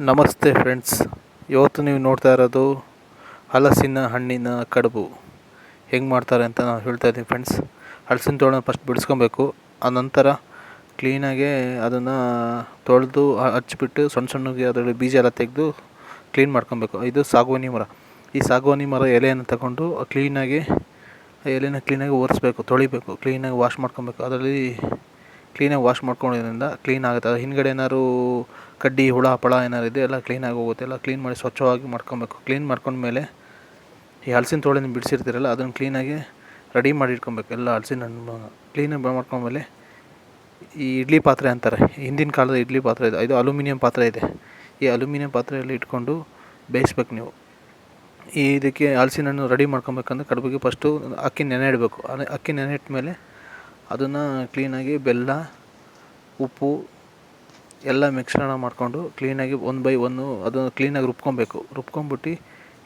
ನಮಸ್ತೆ ಫ್ರೆಂಡ್ಸ್. ಇವತ್ತು ನೀವು ನೋಡ್ತಾ ಇರೋದು ಹಲಸಿನ ಹಣ್ಣಿನ ಕಡುಬು. ಹೆಂಗೆ ಮಾಡ್ತಾರೆ ಅಂತ ನಾನು ಹೇಳ್ತಾ ಇದ್ದೀನಿ ಫ್ರೆಂಡ್ಸ್. ಹಲಸಿನ ತೋಳನ ಫಸ್ಟ್ ಬಿಡಿಸ್ಕೊಬೇಕು. ಆನಂತರ ಕ್ಲೀನಾಗೆ ಅದನ್ನು ತೊಳೆದು ಹಚ್ಚಿಬಿಟ್ಟು ಸಣ್ಣ ಸಣ್ಣಗೆ ಅದರಲ್ಲಿ ಬೀಜ ಎಲ್ಲ ತೆಗೆದು ಕ್ಲೀನ್ ಮಾಡ್ಕೊಬೇಕು. ಇದು ಸಾಗುವಾನಿ ಮರ. ಈ ಸಾಗುವಾನಿ ಮರ ಎಲೆಯನ್ನು ತಗೊಂಡು ಕ್ಲೀನಾಗಿ ಎಲೆನ ಕ್ಲೀನಾಗಿ ಒರೆಸ್ಬೇಕು, ತೊಳಿಬೇಕು. ಕ್ಲೀನಾಗಿ ವಾಶ್ ಮಾಡ್ಕೊಬೇಕು. ಅದರಲ್ಲಿ ಕ್ಲೀನಾಗಿ ವಾಶ್ ಮಾಡ್ಕೊಳೋದ್ರಿಂದ ಕ್ಲೀನ್ ಆಗುತ್ತೆ. ಅದು ಹಿಂದ್ಗಡೆ ಏನಾದ್ರು ಕಡ್ಡಿ, ಹುಳ, ಪಳ ಏನಾದ್ರು ಇದೆ ಎಲ್ಲ ಕ್ಲೀನಾಗಿ ಹೋಗುತ್ತೆ. ಎಲ್ಲ ಕ್ಲೀನ್ ಮಾಡಿ ಸ್ವಚ್ಛವಾಗಿ ಮಾಡ್ಕೊಬೇಕು. ಕ್ಲೀನ್ ಮಾಡ್ಕೊಂಡ್ಮೇಲೆ ಈ ಹಲ್ಸಿನ ತೋಳಿನ ಬಿಡಿಸಿರ್ತೀರಲ್ಲ, ಅದನ್ನು ಕ್ಲೀನಾಗಿ ರೆಡಿ ಮಾಡಿ ಇಟ್ಕೊಬೇಕು. ಎಲ್ಲ ಹಲ್ಸಿನ ಹಣ್ಣು ಕ್ಲೀನಾಗಿ ಮಾಡ್ಕೊಂಡ್ಮೇಲೆ ಈ ಇಡ್ಲಿ ಪಾತ್ರೆ ಅಂತಾರೆ. ಹಿಂದಿನ ಕಾಲದ ಇಡ್ಲಿ ಪಾತ್ರೆ ಇದೆ. ಇದು ಅಲ್ಯೂಮಿನಿಯಂ ಪಾತ್ರೆ ಇದೆ. ಈ ಅಲ್ಯೂಮಿನಿಯಂ ಪಾತ್ರೆಯಲ್ಲಿ ಇಟ್ಕೊಂಡು ಬೇಯಿಸ್ಬೇಕು ನೀವು. ಈ ಇದಕ್ಕೆ ಹಲಸಿನ ಹಣ್ಣು ರೆಡಿ ಮಾಡ್ಕೊಬೇಕಂದ್ರೆ ಕಡುಬಿಗೆ ಫಸ್ಟು ಅಕ್ಕಿ ನೆನೆ ಇಡಬೇಕು. ಅಕ್ಕಿ ನೆನೆ ಇಟ್ಟ ಅದನ್ನು ಕ್ಲೀನಾಗಿ ಬೆಲ್ಲ, ಉಪ್ಪು ಎಲ್ಲ ಮಿಶ್ರಣ ಮಾಡಿಕೊಂಡು ಕ್ಲೀನಾಗಿ ಒನ್ ಬೈ ಒನ್ನು ಅದನ್ನು ಕ್ಲೀನಾಗಿ ರುಬ್ಕೊಬೇಕು. ರುಬ್ಕೊಂಬಿಟ್ಟು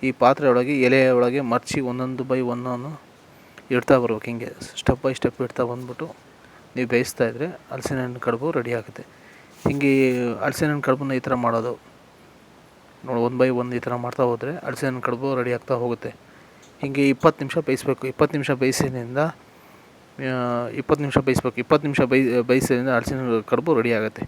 ಈ ಪಾತ್ರೆ ಒಳಗೆ, ಎಲೆ ಒಳಗೆ ಒಂದೊಂದು ಬೈ ಒಂದೊಂದು ಇಡ್ತಾ ಬರ್ಬೇಕು ಹಿಂಗೆ. ಸ್ಟೆಪ್ ಬೈ ಸ್ಟೆಪ್ ಇಡ್ತಾ ಬಂದ್ಬಿಟ್ಟು ನೀವು ಬೇಯಿಸ್ತಾ ಇದ್ದರೆ ಹಲಸಿನ ಹಣ್ಣು ಕಡುಬು ರೆಡಿ ಆಗುತ್ತೆ. ಹಿಂಗೆ ಹಲಸಿನ ಹಣ್ಣು ಕಡುಬನ್ನ ಈ ಥರ ಮಾಡೋದು. ನೋಡಿ ಒಂದು ಬೈ ಒಂದು ಈ ಥರ ಮಾಡ್ತಾ ಹೋದರೆ ಹಲಸಿನ ಹಣ್ಣು ಕಡುಬು ರೆಡಿ ಆಗ್ತಾ ಹೋಗುತ್ತೆ. ಹೀಗೆ ಇಪ್ಪತ್ತು ನಿಮಿಷ ಬೇಯಿಸ್ಬೇಕು. ಇಪ್ಪತ್ತು ನಿಮಿಷ ಬೇಯಿಸಿದ್ರಿಂದ ಇಪ್ಪತ್ತು ನಿಮಿಷ ಬೇಯಿಸ್ಬೇಕು. ಇಪ್ಪತ್ತು ನಿಮಿಷ ಬೇಯಿ, ಬೇಯಿಸೋದ್ರಿಂದ ಹಲಸಿನ ಕಡುಬು ರೆಡಿ ಆಗುತ್ತೆ.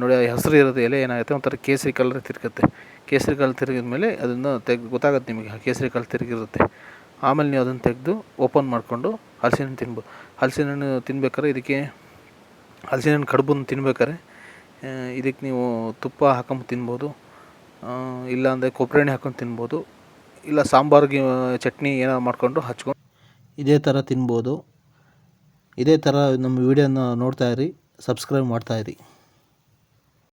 ನೋಡಿ ಹಸಿರು ಇರೋದು ಎಲೆ ಏನಾಗುತ್ತೆ? ಒಂಥರ ಕೇಸರಿ ಕಲರ್ ತಿರುಗುತ್ತೆ. ಕೇಸರಿ ಕಲರ್ ತಿರುಗಿದ ಮೇಲೆ ಅದನ್ನು ತೆಗ್ದು ಗೊತ್ತಾಗುತ್ತೆ ನಿಮಗೆ ಕೇಸರಿ ಕಲರ್ ತಿರುಗಿರುತ್ತೆ. ಆಮೇಲೆ ನೀವು ಅದನ್ನು ತೆಗೆದು ಓಪನ್ ಮಾಡಿಕೊಂಡು ಹಲಸಿನ ಹಣ್ಣು ತಿನ್ಬೋದು ಹಲಸಿನ ಹಣ್ಣು ತಿನ್ಬೇಕಾದ್ರೆ ಇದಕ್ಕೆ ಹಲಸಿನ ಹಣ್ಣು ಕಡುಬನ್ನು ತಿನ್ಬೇಕಾದ್ರೆ ಇದಕ್ಕೆ ನೀವು ತುಪ್ಪ ಹಾಕೊಂಡು ತಿನ್ಬೋದು. ಇಲ್ಲಾಂದರೆ ಕೊಬ್ಬರಿ ಎಣ್ಣೆ ಹಾಕೊಂಡು ತಿನ್ಬೋದು. ಇಲ್ಲ ಸಾಂಬಾರಿಗೆ ಚಟ್ನಿ ಏನೋ ಮಾಡಿಕೊಂಡು ಹಚ್ಕೊಂಡು ಇದೇ ಥರ ತಿನ್ಬೋದು. ಇದೇ ಥರ ನಮ್ಮ ವೀಡಿಯೋನ ಇರಿ ಸಬ್ಸ್ಕ್ರೈಬ್ ಮಾಡ್ತಾಯಿರಿ